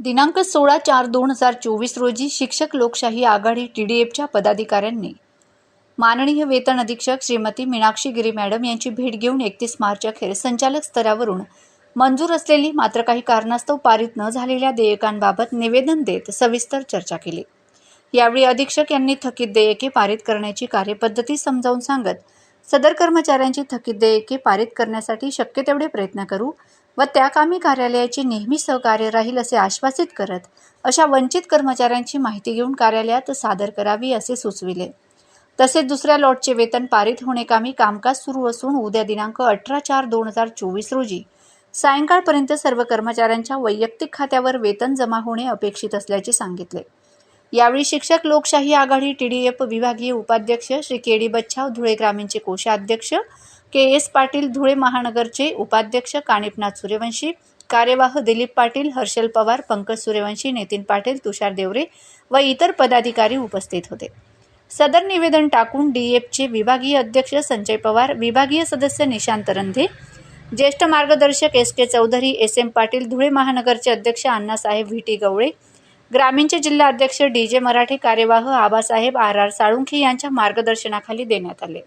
दिनांक सोळा चार दोन हजार चोवीस रोजी शिक्षक लोकशाही आघाडी टी डी एफच्या पदाधिकाऱ्यांनी. माननीय वेतन अधीक्षक श्रीमती मीनाक्षी गिरी मॅडम यांची भेट घेऊन एकतीस मार्च अखेर संचालक स्तरावरून मंजूर असलेली मात्र काही कारणास्तव पारित न झालेल्या देयकांबाबत निवेदन देत सविस्तर चर्चा केली. यावेळी अधीक्षक यांनी थकीत देयके पारित करण्याची कार्यपद्धती समजावून सांगत सदर कर्मचाऱ्यांची थकीत देयके पारित करण्यासाठी शक्य तेवढे प्रयत्न करू व त्या कामी कार्यालयाचे नेहमी सहकार्य राहील असे आश्वासित करत अशा वंचित कर्मचाऱ्यांची माहिती घेऊन कार्यालयात सादर करावी असे सुचविले. तसेच दुसऱ्या लॉटचे वेतन पारित होणेकामी कामकाज सुरू असून उद्या दिनांक अठरा चार दोन हजार चोवीस रोजी सायंकाळपर्यंत सर्व कर्मचाऱ्यांच्या वैयक्तिक खात्यावर वेतन जमा होणे अपेक्षित असल्याचे सांगितले. यावेळी शिक्षक लोकशाही आघाडी टी डी एफ विभागीय उपाध्यक्ष श्री के डी बच्छाव धुळे ग्रामीणचे कोषाध्यक्ष के एस पाटील धुळे महानगरचे उपाध्यक्ष कानिपनाथ सूर्यवंशी कार्यवाह दिलीप पाटील हर्षल पवार पंकज सूर्यवंशी नितीन पाटील तुषार देवरे व इतर पदाधिकारी उपस्थित होते. सदर निवेदन टाकून डी एफचे विभागीय अध्यक्ष संजय पवार विभागीय सदस्य निशांत रंधे ज्येष्ठ मार्गदर्शक S K Chaudhari S M Patil Dhule महानगरचे अध्यक्ष अण्णासाहेब व्ही टी गवळे ग्रामीणचे जिल्हाध्यक्ष डी जे मराठे कार्यवाह आबासाहेब आर आर साळुंखे यांच्या मार्गदर्शनाखाली देण्यात आले.